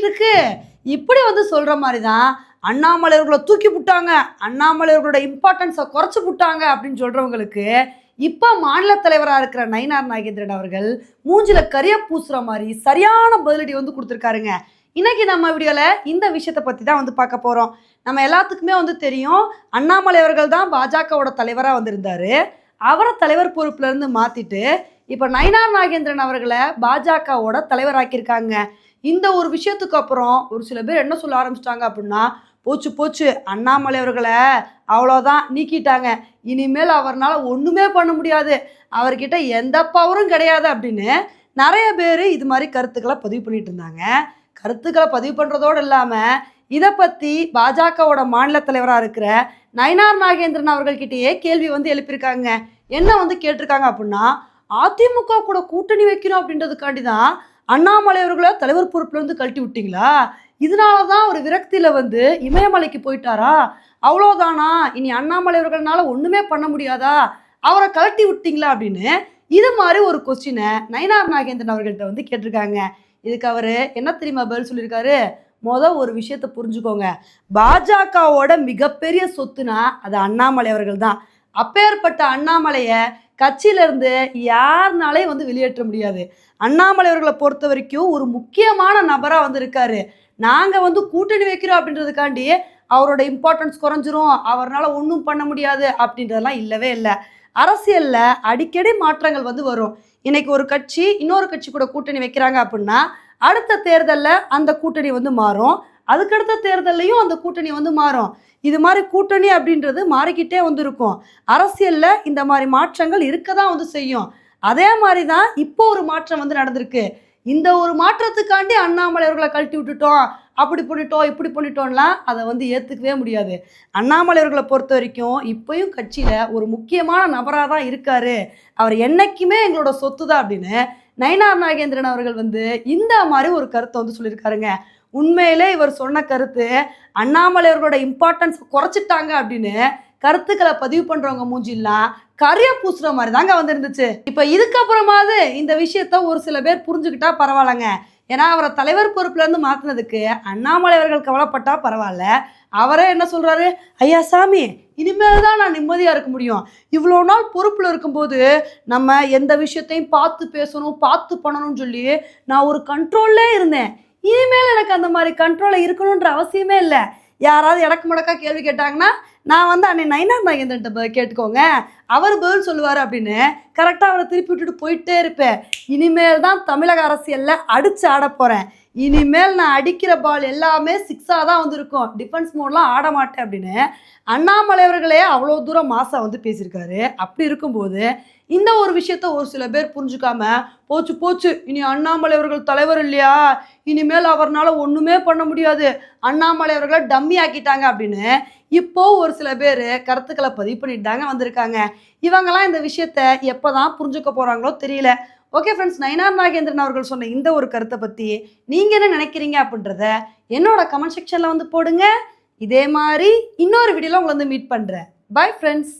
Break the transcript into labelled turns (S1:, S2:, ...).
S1: போய்கிட்டு இருக்கு. இப்படி வந்து சொல்ற மாதிரி தான் அண்ணாமலையர்களை தூக்கி விட்டாங்க அண்ணாமலையர்களோட இம்பார்ட்டன்ஸை குறைச்சி விட்டாங்க அப்படின்னு சொல்றவங்களுக்கு இப்போ மாநில தலைவராக இருக்கிற நயினார் நாகேந்திரன் அவர்கள் மூஞ்சில கரிய பூசுற மாதிரி சரியான பதிலடி வந்து கொடுத்துருக்காருங்க. இன்னைக்கு நம்ம வீடியோவில் இந்த விஷயத்தை பற்றி தான் வந்து பார்க்க போகிறோம் நம்ம எல்லாத்துக்குமே வந்து தெரியும் அண்ணாமலை அவர்கள் தான் பாஜகவோட தலைவராக வந்திருந்தார். அவரை தலைவர் பொறுப்புலேருந்து மாற்றிட்டு இப்போ நயினார் நாகேந்திரன் அவர்களை பாஜகவோட தலைவராக்கியிருக்காங்க. இந்த ஒரு விஷயத்துக்கு அப்புறம் ஒரு சில பேர் என்ன சொல்ல ஆரம்பிச்சிட்டாங்க அப்படின்னா போச்சு போச்சு. அண்ணாமலை அவர்களை அவ்வளோதான் நீக்கிட்டாங்க. இனிமேல் அவர்னால ஒன்றுமே பண்ண முடியாது. அவர்கிட்ட எந்த பவரும் கிடையாது அப்படின்னு நிறைய பேர் இது மாதிரி கருத்துக்களை பதிவு பண்ணிட்டு இருந்தாங்க. கருத்துக்களை பதிவு பண்ணுறதோடு இல்லாமல் இதை பற்றி பாஜகவோட மாநில தலைவராக இருக்கிற நயனார் நாகேந்திரன் அவர்கள்கிட்டயே கேள்வி வந்து எழுப்பியிருக்காங்க. என்ன வந்து கேட்டிருக்காங்க அப்படின்னா அதிமுக கூட கூட்டணி வைக்கணும் அப்படின்றதுக்காண்டி தான் அண்ணாமலை அவர்களை தலைவர் பொறுப்புலேருந்து கழட்டி விட்டீங்களா? இதனால தான் ஒரு விரக்தியில் வந்து இமயமலைக்கு போயிட்டாரா? அவ்வளோதானா இனி அண்ணாமலை அவர்களால் ஒன்றுமே பண்ண முடியாதா? அவரை கழட்டி விட்டீங்களா அப்படின்னு இது மாதிரி ஒரு கொஸ்டினை நயனார் நாகேந்திரன் அவர்கள்ட்ட வந்து கேட்டிருக்காங்க. இதுக்கு அவர் என்ன தெரியுமா பதில் சொல்லியிருக்காரு? மொதல் ஒரு விஷயத்த புரிஞ்சுக்கோங்க. பாஜகவோட மிகப்பெரிய சொத்துனா அது அண்ணாமலை அவர்கள் தான் அப்பேற்பட்ட அண்ணாமலையை கட்சியிலேருந்து யாருனாலே வந்து வெளியேற்ற முடியாது. அண்ணாமலை அவர்களை பொறுத்த வரைக்கும் ஒரு முக்கியமான நபராக வந்து இருக்காரு. நாங்கள் வந்து கூட்டணி வைக்கிறோம் அப்படின்றதுக்காண்டி அவரோட இம்பார்ட்டன்ஸ் குறைஞ்சிரும். அவரால் ஒன்றும் பண்ண முடியாது அப்படின்றதெல்லாம் இல்லவே இல்லை. அரசியலில் அடிக்கடி மாற்றங்கள் வந்து வரும். இன்னைக்கு ஒரு கட்சி இன்னொரு கட்சி கூட கூட்டணி வைக்கிறாங்க அப்படின்னா அடுத்த தேர்தலில் அந்த கூட்டணி வந்து மாறும். அதுக்கடுத்த தேர்தல்லையும் அந்த கூட்டணி வந்து மாறும். இது மாதிரி கூட்டணி அப்படின்றது மாறிக்கிட்டே வந்து இருக்கும் அரசியலில் இந்த மாதிரி மாற்றங்கள் இருக்க தான் வந்து செய்யும். அதே மாதிரி தான் இப்போ ஒரு மாற்றம் வந்து நடந்திருக்கு. இந்த ஒரு மாற்றத்துக்காண்டி அண்ணாமலை அவர்களை கழட்டி விட்டுட்டோம். அப்படி பண்ணிட்டோம் இப்படி பண்ணிட்டோம்லாம் அதை வந்து ஏற்றுக்கவே முடியாது. அண்ணாமலை அவர்களை பொறுத்த வரைக்கும் இப்போயும் கட்சியில் ஒரு முக்கியமான நபராக தான் இருக்காரு. அவர் என்றைக்குமே எங்களோட சொத்து தான் அப்படின்னு நயனார் நாகேந்திரன் அவர்கள் வந்து இந்த மாதிரி ஒரு கருத்தை வந்து சொல்லியிருக்காருங்க. உண்மையிலே இவர் சொன்ன கருத்து அண்ணாமலை அவர்களோட இம்பார்ட்டன்ஸ் குறைச்சிட்டாங்க அப்படின்னு கருத்துக்களை பதிவு பண்றவங்க மூஞ்சிலாம் கரிய பூசுற மாதிரி தாங்க வந்திருந்துச்சு. இப்போ இதுக்கப்புறமாவது இந்த விஷயத்த ஒரு சில பேர் புரிஞ்சுக்கிட்டா பரவாயில்லங்க. ஏன்னா அவரை தலைவர் பொறுப்புல இருந்து மாத்தினதுக்கு அண்ணாமலை அவர்கள் கவலைப்பட்டா பரவாயில்ல. அவரே என்ன சொல்றாரு? ஐயா சாமி இனிமேல் தான் நான் நிம்மதியாக இருக்க முடியும். இவ்வளோ நாள் பொறுப்பில் இருக்கும்போது நம்ம எந்த விஷயத்தையும் பார்த்து பேசணும் பார்த்து பண்ணணும்னு சொல்லி நான் ஒரு கண்ட்ரோல்லே இருந்தேன். இனிமேல் எனக்கு அந்த மாதிரி கண்ட்ரோலில் இருக்கணுன்ற அவசியமே இல்லை. யாராவது இடக்கு முடக்கா கேள்வி கேட்டாங்கன்னா நான் வந்து அன்னை நைனார் நாகேந்திரன்ட்ட கேட்டுக்கோங்க. அவர் பதில் சொல்லுவார் அப்படின்னு கரெக்டாக அவரை திருப்பி விட்டுட்டு போயிட்டே இருப்பேன். இனிமேல் தான் தமிழக அரசியலில் அடித்து ஆட போகிறேன் இனிமேல் நான் அடிக்கிற பால் எல்லாமே சிக்ஸாக தான் வந்திருக்கும். டிஃபென்ஸ் மோட்லாம் ஆட மாட்டேன் அப்படின்னு அண்ணாமலை அவர்களே அவ்வளோ தூரம் மாசா வந்து பேசியிருக்காரு. அப்படி இருக்கும்போது இந்த ஒரு விஷயத்த ஒரு சில பேர் புரிஞ்சுக்காம போச்சு போச்சு இனி அண்ணாமலை அவர்கள் தலைவர் இல்லையா? இனிமேல் அவர்னால ஒன்றுமே பண்ண முடியாது. அண்ணாமலை அவர்களை டம்மி ஆக்கிட்டாங்க அப்படின்னு இப்போ ஒரு சில பேர் கருத்துக்களை பதிவு பண்ணிட்டு தாங்க வந்திருக்காங்க. இவங்கெல்லாம் இந்த விஷயத்த எப்போ தான் புரிஞ்சுக்க போகிறாங்களோ தெரியல. ஓகே ஃப்ரெண்ட்ஸ் நயனார் நாகேந்திரன் அவர்கள் சொன்ன இந்த ஒரு கருத்தை பற்றி நீங்கள் என்ன நினைக்கிறீங்க அப்படின்றத என்னோட கமெண்ட் செக்ஷனில் வந்து போடுங்க. இதே மாதிரி இன்னொரு வீடியோவில் உங்களை வந்து மீட் பண்ணுறேன் பை ஃப்ரெண்ட்ஸ்